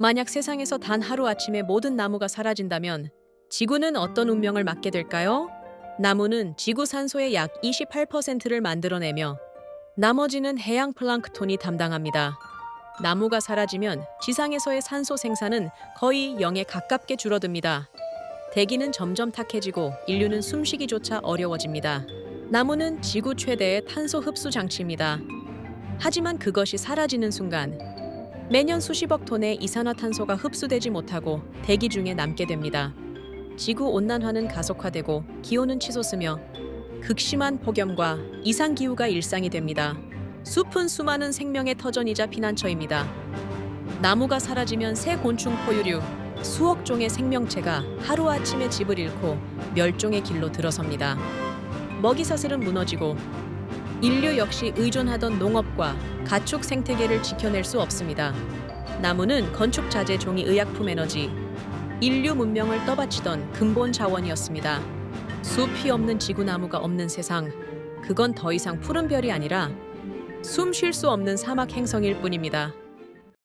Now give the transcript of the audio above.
만약 세상에서 단 하루아침에 모든 나무가 사라진다면 지구는 어떤 운명을 맞게 될까요? 나무는 지구 산소의 약 28%를 만들어내며 나머지는 해양 플랑크톤이 담당합니다. 나무가 사라지면 지상에서의 산소 생산은 거의 0에 가깝게 줄어듭니다. 대기는 점점 탁해지고 인류는 숨쉬기조차 어려워집니다. 나무는 지구 최대의 탄소 흡수 장치입니다. 하지만 그것이 사라지는 순간 매년 수십억 톤의 이산화탄소가 흡수되지 못하고 대기 중에 남게 됩니다. 지구 온난화는 가속화되고 기온은 치솟으며 극심한 폭염과 이상 기후가 일상이 됩니다. 숲은 수많은 생명의 터전이자 피난처입니다. 나무가 사라지면 새 곤충 포유류 수억 종의 생명체가 하루아침에 집을 잃고 멸종의 길로 들어섭니다. 먹이 사슬은 무너지고 인류 역시 의존하던 농업과 가축 생태계를 지켜낼 수 없습니다. 나무는 건축 자재 종이 의약품 에너지 인류 문명을 떠받치던 근본 자원이었습니다. 숲이 없는 지구 나무가 없는 세상 그건 더 이상 푸른 별이 아니라 숨 쉴 수 없는 사막 행성일 뿐입니다.